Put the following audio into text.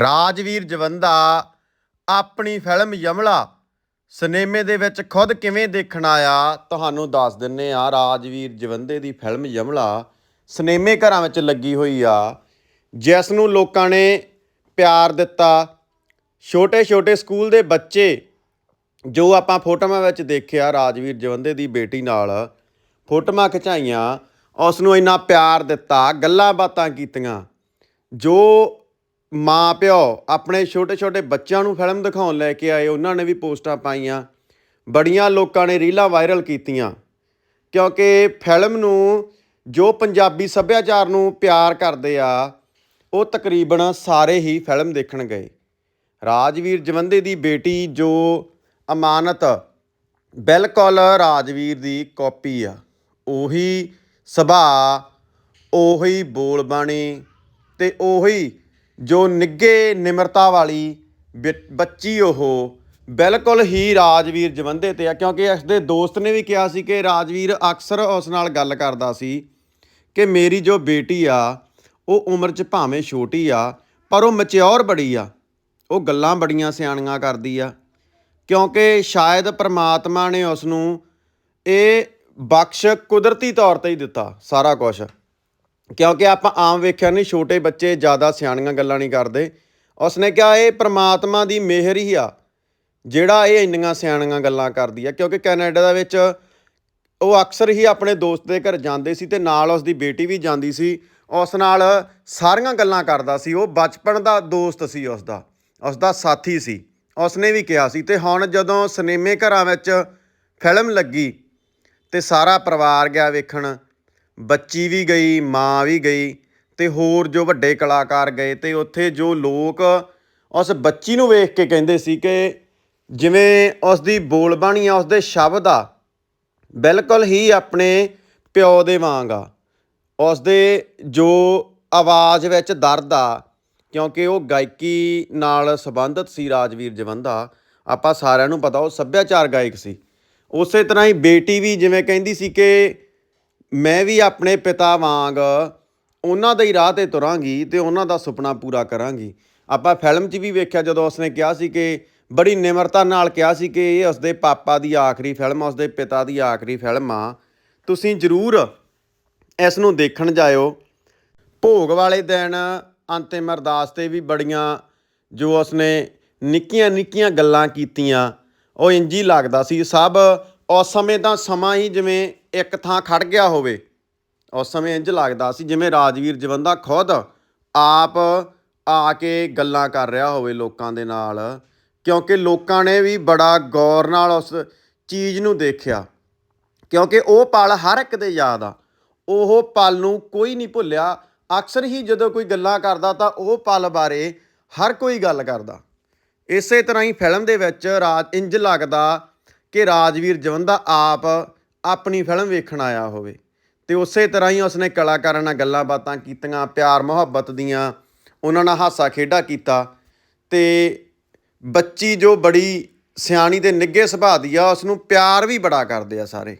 ਰਾਜਵੀਰ ਜਵੰਦਾ, ਆਪਣੀ ਫਿਲਮ ਯਮਲਾ ਸਿਨੇਮੇ ਦੇ ਵਿੱਚ ਖੁਦ ਕਿਵੇਂ ਦੇਖਣ ਆਇਆ, ਤੁਹਾਨੂੰ ਦੱਸ ਦਿੰਨੇ ਆ, ਰਾਜਵੀਰ ਜਵੰਦੇ ਦੀ ਫਿਲਮ ਯਮਲਾ ਸਿਨੇਮੇ ਘਰਾਂ ਵਿੱਚ ਲੱਗੀ ਹੋਈ ਆ, ਜਿਸ ਨੂੰ ਲੋਕਾਂ ਨੇ ਪਿਆਰ ਦਿੱਤਾ। ਛੋਟੇ ਛੋਟੇ ਸਕੂਲ ਦੇ ਬੱਚੇ ਜੋ ਆਪਾਂ ਫੋਟੋਆਂ ਵਿੱਚ ਦੇਖਿਆ ਰਾਜਵੀਰ ਜਵੰਦੇ ਦੀ ਬੇਟੀ ਨਾਲ, ਫੋਟੋਆਂ ਖਿਚਾਈਆਂ ਉਸ ਨੂੰ ਇੰਨਾ ਪਿਆਰ ਦਿੱਤਾ, ਗੱਲਾਂ ਬਾਤਾਂ ਕੀਤੀਆਂ, ਜੋ ਮਾਂ ਪਿਓ ਆਪਣੇ ਛੋਟੇ ਛੋਟੇ ਬੱਚਿਆਂ ਨੂੰ ਫਿਲਮ ਦਿਖਾਉਣ ਲੈ ਕੇ ਆਏ, ਉਹਨਾਂ ਨੇ ਵੀ ਪੋਸਟਾਂ ਪਾਈਆਂ। ਬੜੀਆਂ ਲੋਕਾਂ ਨੇ ਰੀਲਾਂ ਵਾਇਰਲ ਕੀਤੀਆਂ। ਕਿਉਂਕਿ ਫਿਲਮ ਨੂੰ ਜੋ ਪੰਜਾਬੀ ਸੱਭਿਆਚਾਰ ਨੂੰ ਪਿਆਰ ਕਰਦੇ ਆ, ਉਹ ਤਕਰੀਬਨ ਸਾਰੇ ਹੀ ਫਿਲਮ ਦੇਖਣ ਗਏ। ਰਾਜਵੀਰ ਜਵੰਦੇ ਦੀ ਬੇਟੀ ਜੋ ਅਮਾਨਤ, ਬਿਲਕੁਲ ਰਾਜਵੀਰ ਦੀ ਕਾਪੀ ਆ, ਉਹੀ ਸੁਭਾਅ, ਉਹੀ ਬੋਲਬਾਣੀ ਤੇ ਉਹੀ ਜੋ ਨਿੱਗੇ ਨਿਮਰਤਾ ਵਾਲੀ ਬਿ- ਬੱਚੀ ਉਹ, ਬਿਲਕੁਲ ਹੀ ਰਾਜਵੀਰ ਜਵੰਦੇ ਤੇ ਆ। ਕਿਉਂਕਿ ਇਸ ਦੇ ਦੋਸਤ ਨੇ ਵੀ ਕਿਹਾ ਸੀ ਕਿ ਰਾਜਵੀਰ ਅਕਸਰ ਉਸ ਨਾਲ ਗੱਲ ਕਰਦਾ ਸੀ ਕਿ ਮੇਰੀ ਜੋ ਬੇਟੀ ਆ, ਉਹ ਉਮਰ 'ਚ ਭਾਵੇਂ ਛੋਟੀ ਆ, ਪਰ ਉਹ ਮਚਿਓਰ ਬੜੀ ਆ। ਉਹ ਗੱਲਾਂ ਬੜੀਆਂ ਸਿਆਣੀਆਂ ਕਰਦੀ ਆ। ਕਿਉਂਕਿ ਸ਼ਾਇਦ ਪ੍ਰਮਾਤਮਾ ਨੇ ਉਸ ਨੂੰ ਇਹ ਬਖਸ਼ ਕੁਦਰਤੀ ਤੌਰ ਤੇ ਹੀ ਦਿੱਤਾ ਸਾਰਾ ਕੁਝ ਕਿਉਂਕਿ ਆਪਾਂ ਆਮ ਵੇਖਿਆ ਨਹੀਂ, ਛੋਟੇ ਬੱਚੇ ਜ਼ਿਆਦਾ ਸਿਆਣੀਆਂ ਗੱਲਾਂ ਨਹੀਂ ਕਰਦੇ। ਉਸਨੇ ਕਿਹਾ, ਇਹ ਪ੍ਰਮਾਤਮਾ ਦੀ ਮਿਹਰ ਹੀ ਆ, ਜਿਹੜਾ ਇਹ ਇੰਨੀਆਂ ਸਿਆਣੀਆਂ ਗੱਲਾਂ ਕਰਦੀ ਆ। ਕਿਉਂਕਿ ਕੈਨੇਡਾ ਦੇ ਵਿੱਚ ਉਹ ਅਕਸਰ ਹੀ ਆਪਣੇ ਦੋਸਤ ਦੇ ਘਰ ਜਾਂਦੇ ਸੀ ਤੇ ਨਾਲ ਉਸ ਦੀ ਬੇਟੀ ਵੀ ਜਾਂਦੀ ਸੀ। ਉਸ ਨਾਲ ਸਾਰੀਆਂ ਗੱਲਾਂ ਕਰਦਾ ਸੀ। ਉਹ ਬਚਪਨ ਦਾ ਦੋਸਤ ਸੀ ਉਸ ਦਾ ਉਸ ਦਾ ਸਾਥੀ ਸੀ। ਉਸਨੇ ਵੀ ਕਿਹਾ ਸੀ। ਤੇ ਹੁਣ ਜਦੋਂ ਸਿਨੇਮੇ ਘਰਾਂ ਵਿੱਚ ਫਿਲਮ ਲੱਗੀ ਤੇ ਸਾਰਾ ਪਰਿਵਾਰ ਗਿਆ ਵੇਖਣ ਬੱਚੀ ਵੀ ਗਈ, ਮਾਂ ਵੀ ਗਈ ਅਤੇ ਹੋਰ ਜੋ ਵੱਡੇ ਕਲਾਕਾਰ ਗਏ ਅਤੇ ਉੱਥੇ ਜੋ ਲੋਕ ਉਸ ਬੱਚੀ ਨੂੰ ਵੇਖ ਕੇ ਕਹਿੰਦੇ ਸੀ ਕਿ ਜਿਵੇਂ ਉਸ ਦੀ ਬੋਲਬਾਣੀ ਆ, ਉਸ ਦੇ ਸ਼ਬਦ ਆ, ਬਿਲਕੁਲ ਹੀ ਆਪਣੇ ਪਿਓ ਦੇ ਵਾਂਗ ਆ। ਉਸ ਦੇ ਜੋ ਆਵਾਜ਼ ਵਿੱਚ ਦਰਦ ਆ, ਕਿਉਂਕਿ ਉਹ ਗਾਇਕੀ ਨਾਲ ਸੰਬੰਧਿਤ ਸੀ, ਰਾਜਵੀਰ ਜਵੰਦਾ, ਆਪਾਂ ਸਾਰਿਆਂ ਨੂੰ ਪਤਾ, ਉਹ ਸੱਭਿਆਚਾਰ ਗਾਇਕ ਸੀ। ਉਸੇ ਤਰ੍ਹਾਂ ਹੀ ਬੇਟੀ ਵੀ ਜਿਵੇਂ ਕਹਿੰਦੀ ਸੀ ਕਿ ਮੈਂ ਵੀ ਆਪਣੇ ਪਿਤਾ ਵਾਂਗ ਉਹਨਾਂ ਦੇ ਹੀ ਰਾਹ ਤੇ ਤੁਰਾਂਗੀ ਤੇ ਉਹਨਾਂ ਦਾ ਸੁਪਨਾ ਪੂਰਾ ਕਰਾਂਗੀ। ਆਪਾਂ ਫਿਲਮ 'ਚ ਵੀ ਵੇਖਿਆ ਜਦੋਂ ਉਸਨੇ ਕਿਹਾ ਸੀ ਕਿ ਬੜੀ ਨਿਮਰਤਾ ਨਾਲ ਕਿਹਾ ਸੀ ਕਿ ਇਹ ਉਸਦੇ ਪਾਪਾ ਦੀ ਆਖਰੀ ਫਿਲਮ ਉਸਦੇ ਪਿਤਾ ਦੀ ਆਖਰੀ ਫਿਲਮ ਆ। ਤੁਸੀਂ ਜ਼ਰੂਰ ਇਸ ਨੂੰ ਦੇਖਣ ਜਾਇਓ। ਭੋਗ ਵਾਲੇ ਦਿਨ ਅੰਤਿਮ ਅਰਦਾਸ ਤੇ ਵੀ ਬੜੀਆਂ ਜੋ ਉਸਨੇ ਨਿੱਕੀਆਂ ਨਿੱਕੀਆਂ ਗੱਲਾਂ ਕੀਤੀਆਂ, ਉਹ ਇੰਜ ਹੀ ਲੱਗਦਾ ਸੀ। ਸਭ ਉਸ ਸਮੇਂ ਦਾ ਸਮਾਂ ਹੀ ਜਿਵੇਂ ਇੱਕ ਥਾਂ ਖੜ ਗਿਆ ਹੋਵੇ। ਉਸ ਸਮੇਂ ਇੰਜ ਲੱਗਦਾ ਸੀ ਜਿਵੇਂ ਰਾਜਵੀਰ ਜਵੰਦਾ ਖੁਦ ਆਪ ਆ ਕੇ ਗੱਲਾਂ ਕਰ ਰਿਹਾ ਹੋਵੇ ਲੋਕਾਂ ਦੇ ਨਾਲ, ਕਿਉਂਕਿ ਲੋਕਾਂ ਨੇ ਵੀ ਬੜਾ ਗੌਰ ਨਾਲ ਉਸ ਚੀਜ਼ ਨੂੰ ਦੇਖਿਆ। ਕਿਉਂਕਿ ਉਹ ਪਲ ਹਰ ਇੱਕ ਦੇ ਯਾਦ ਆ। ਉਹ ਪਲ ਨੂੰ ਕੋਈ ਨਹੀਂ ਭੁੱਲਿਆ। ਅਕਸਰ ਹੀ ਜਦੋਂ ਕੋਈ ਗੱਲਾਂ ਕਰਦਾ ਤਾਂ ਉਹ ਪਲ ਬਾਰੇ ਹਰ ਕੋਈ ਗੱਲ ਕਰਦਾ। ਇਸੇ ਤਰ੍ਹਾਂ ਹੀ ਫਿਲਮ ਦੇ ਵਿੱਚ ਰਾਜ ਇੰਜ ਲੱਗਦਾ ਕਿ ਰਾਜਵੀਰ ਜਵੰਦਾ ਆਪ ਆਪਣੀ ਫਿਲਮ ਵੇਖਣ ਆਇਆ ਹੋਵੇ। ਤੇ ਉਸੇ ਤਰ੍ਹਾਂ ਹੀ ਉਸਨੇ ਕਲਾਕਾਰਾਂ ਨਾਲ ਗੱਲਾਂ ਬਾਤਾਂ ਕੀਤੀਆਂ, ਪਿਆਰ ਮੁਹੱਬਤ ਦੀਆਂ, ਉਹਨਾਂ ਨਾਲ ਹਾਸਾ ਖੇਡਾ ਕੀਤਾ। ਤੇ ਬੱਚੀ ਜੋ ਬੜੀ ਸਿਆਣੀ ਤੇ ਨਿੱਘੇ ਸੁਭਾਅ ਦੀ ਆ ਉਸ ਨੂੰ ਪਿਆਰ ਵੀ ਬੜਾ ਕਰਦੇ ਆ ਸਾਰੇ।